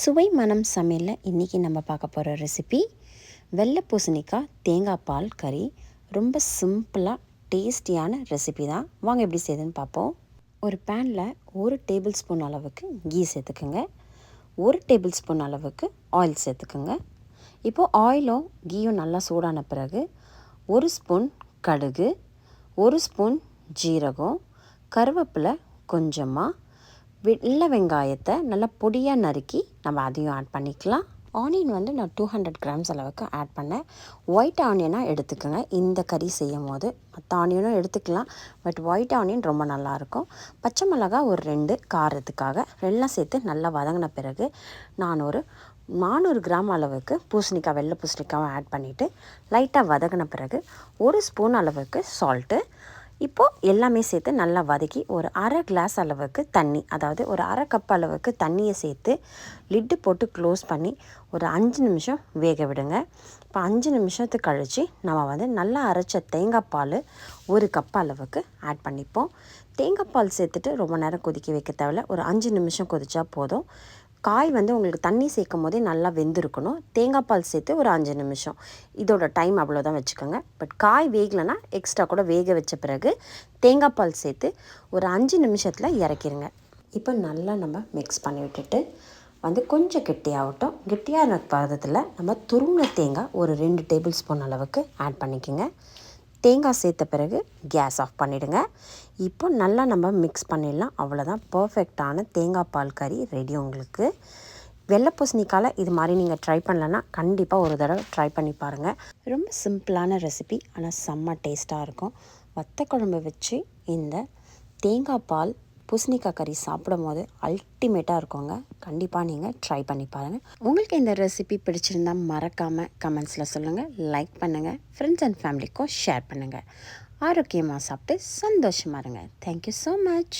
சுவை மனம் சமையலில் இன்றைக்கி நம்ம பார்க்க போகிற ரெசிபி வெள்ளை பூசணிக்காய் தேங்காய் பால் கறி. ரொம்ப சிம்பிளாக டேஸ்டியான ரெசிபி தான். வாங்க எப்படி செய்யுதுன்னு பார்ப்போம். ஒரு பேனில் ஒரு டேபிள் ஸ்பூன் அளவுக்கு கீ சேர்த்துக்குங்க. ஒரு டேபிள் ஸ்பூன் அளவுக்கு ஆயில் சேர்த்துக்குங்க. இப்போது ஆயிலும் கீயும் நல்லா சூடான பிறகு ஒரு ஸ்பூன் கடுகு ஒரு ஸ்பூன் ஜீரகம் கருவேப்பிலை கொஞ்சமாக வெள்ளை வெங்காயத்தை நல்லா பொடியாக நறுக்கி நம்ம அதையும் ஆட் பண்ணிக்கலாம். ஆனியன் வந்து நான் டூ ஹண்ட்ரட் கிராம்ஸ் அளவுக்கு ஆட் பண்ணேன். ஒயிட் ஆனியனாக எடுத்துக்கோங்க. இந்த கறி செய்யும் போது மற்ற ஆனியனும் எடுத்துக்கலாம். பட் ஒயிட் ஆனியன் ரொம்ப நல்லாயிருக்கும் பச்சை மிளகா ஒரு ரெண்டு காரத்துக்காக எல்லாம் சேர்த்து நல்லா வதங்கின பிறகு நான் ஒரு நானூறு கிராம் அளவுக்கு பூசணிக்காய் வெள்ளை பூசணிக்காவும் ஆட் பண்ணிவிட்டு லைட்டாக வதங்கின பிறகு ஒரு ஸ்பூன் அளவுக்கு சால்ட்டு இப்போது எல்லாமே சேர்த்து நல்லா வதக்கி ஒரு அரை கிளாஸ் அளவுக்கு தண்ணி அதாவது ஒரு அரை கப் அளவுக்கு தண்ணியை சேர்த்து லிட்டு போட்டு க்ளோஸ் பண்ணி ஒரு அஞ்சு நிமிஷம் வேக விடுங்க. இப்போ அஞ்சு நிமிஷத்துக்கு கழித்து நம்ம வந்து நல்லா அரைச்ச தேங்காய் பால் ஒரு கப் அளவுக்கு ஆட் பண்ணிப்போம். தேங்காய் பால் சேர்த்துட்டு ரொம்ப நேரம் கொதிக்க வைக்க தேவையில்ல. ஒரு அஞ்சு நிமிஷம் கொதித்தா போதும். காய் வந்து உங்களுக்கு தண்ணி சேர்க்கும் போதே நல்லா வெந்திருக்கணும். தேங்காய் பால் சேர்த்து ஒரு அஞ்சு நிமிஷம். இதோட டைம் அவ்வளோதான் வச்சுக்கோங்க. பட் காய் வேகலைன்னா எக்ஸ்ட்ரா கூட வேக வச்ச பிறகு தேங்காய் பால் சேர்த்து ஒரு அஞ்சு நிமிஷத்தில் இறக்கிருங்க. இப்போ நல்லா நம்ம மிக்ஸ் பண்ணி விட்டுட்டு வந்து கொஞ்சம் கெட்டியாகட்டும். கெட்டியான பதத்தில் நம்ம துருங்கின தேங்காய் ஒரு ரெண்டு டேபிள் ஸ்பூன் அளவுக்கு ஆட் பண்ணிக்கோங்க. தேங்காய் சேர்த்த பிறகு கேஸ் ஆஃப் பண்ணிவிடுங்க இப்போ நல்லா நம்ம மிக்ஸ் பண்ணிடலாம். அவ்வளோதான் பர்ஃபெக்டான தேங்காய் பால் கறி ரெடி உங்களுக்கு. வெள்ளை பூசணிக்கால இது மாதிரி நீங்கள் ட்ரை பண்ணலன்னா கண்டிப்பாக ஒரு தடவை ட்ரை பண்ணி பாருங்கள் ரொம்ப சிம்பிளான ரெசிபி ஆனால் செம்ம டேஸ்ட்டாக இருக்கும். வத்த குழம்பு வச்சு இந்த தேங்காய் பால் பூசணிக்காய் கறி சாப்பிடும் போது அல்டிமேட்டாக இருக்குங்க. கண்டிப்பாக நீங்கள் ட்ரை பண்ணி பாருங்கள் உங்களுக்கு இந்த ரெசிபி பிடிச்சிருந்தா மறக்காமல் கமெண்ட்ஸில் சொல்லுங்கள் லைக் பண்ணுங்கள் ஃப்ரெண்ட்ஸ் அண்ட் ஃபேமிலிக்கும் ஷேர் பண்ணுங்கள் ஆரோக்கியமாக சாப்பிட்டு சந்தோஷமாக இருங்க. Thank you so much